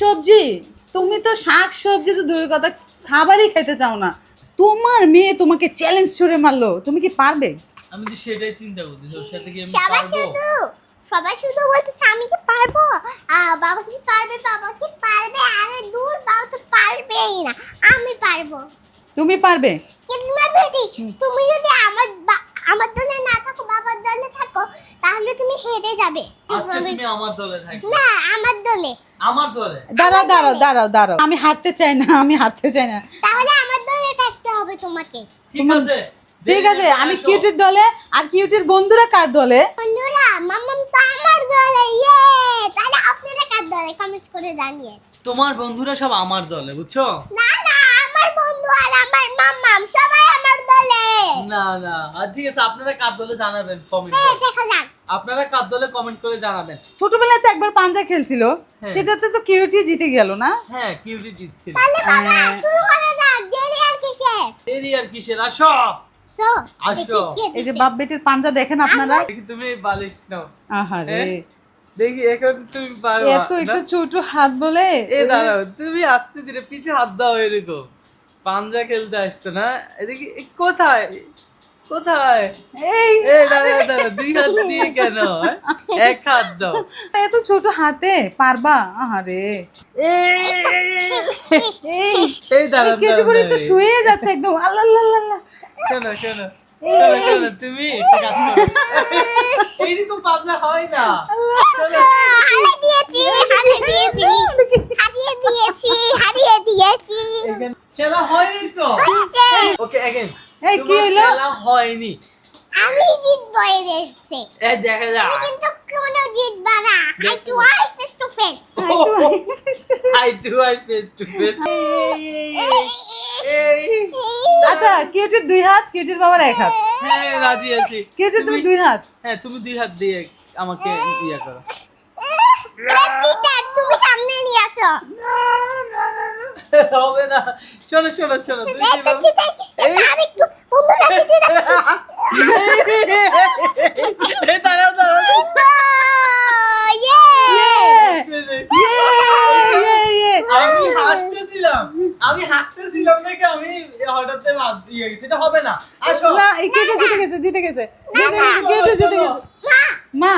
সবজি? তুমি তো শাক সবজি তো দূরের কথা খাবারই খেতে চাও না। তোমার মেয়ে তোমাকে চ্যালেঞ্জ ছুড়ে মারলো তুমি কি পারবে? আমি তো সেটাই চিন্তা করতেছি ওর সাথে কি আমি সবাই শুধু সবাই শুধু বলতেছে আমি কি পারব? বাবা কি পারবে বাবা কি পারবে? আরে দূর বাবা তো পারবেই না আমি পারব। তুমি পারবে? কিন্তু না বেটি তুমি যদি আমার বা- আমার দলে না থাকো বাবার দলে থাকো তাহলে তুমি হেরে যাবে। আজকে তুমি আমার দলে থাকবে। না আমার দলে। আমার দলে? দাঁড়াও দাঁড়াও দাঁড়াও দাঁড়াও। আমি হারতে চাই না আমি হারতে চাই না। তাহলে আমার দলে থাকতে হবে তোমাকে। ঠিক আছে ঠিক আছে আমি। কিউটের দলে আর কিউটের বন্ধুরা কার দলে? বন্ধুরা মাম্মাম তো আমার দলে ইয়ে! তাহলে আপনারা কার দলে? কমেন্ট করে জানিয়ে। তোমার বন্ধুরা সব আমার দলে বুঝছ? না না আমার বন্ধু আর আমার মাম্মাম সবাই আমার দলে। না না আর ঠিক আছে আপনারা কার দলে জানাবেন কমেন্ট হ্যাঁ দেখা যাক। আপনারা কার দলে কমেন্ট করে জানাবেন? ছোটবেলায় তো একবার পাঞ্জা খেলছিল হ্যাঁ। সেটাতে তো কিউটি জিতে গেল না? হ্যাঁ কিউটি জিতছিল। তাহলে বাবা শুরু করা যাক দেরি আর কিসের? দেরি আর কিসের? আসো। সো আসো। এই যে বাপ বেটির পাঞ্জা দেখেন আপনারা। দেখি তুমি বালিশ নাও। আহারে। হ্যাঁ? দেখি এখন তুমি পারো এত একটু ছোট হাত বলে। এ দাঁড়াও তুমি আস্তে ধীরে পিছে হাত দাও এরকম। পাঞ্জা খেলতে আসছো না। এদিকে এ কোথায়? কোথায়? এই দুই হাত দিয়ে কেন? হ্যাঁ? এক হাত দাও। এত ছোট হাতে পারবা? আহারে। এই কেটে তো শুয়ে যাচ্ছে একদম। আল্লাহ আল্লাহ আল্লাহ, আল্লাহ। শোনো শোনো শোনো, শোনো, তুমি এইরকম হয় না। হারিয়ে দিয়েছি হারিয়ে দিয়েছি হারিয়ে দিয়েছি হয়নি তো। ওকে এগেন এই, কি? খেলা হয়নি। আমি জিতবো এই রেসে এই দেখা যাক। তুমি কিন্তু কোনো জিতবা না। High to high face to face eye to eye face to face এই। আচ্ছা কিউটির দুই হাত কিউটির বাবার এক হাত। হ্যাঁ রাজি আছি। কিউটির তুমি দুই হাত। হ্যাঁ তুমি দুই হাত দিয়ে আমাকে ইয়া করো। তুমি সামনে নিয়ে আসো। হবে না। দাঁড়াও দাঁড়াও। ইয়ে। ইয়ে, ইয়ে, ইয়ে। আমি হাসতেছিলাম। আমি হাসতেছিলাম দেখে আমি হঠাৎ ভাব ইয়ে গেছে। এটা হবে না। আসো। না কেটে জিতে গেছে জিতে গেছে। জিতে গেছে জিতে গেছে। মা।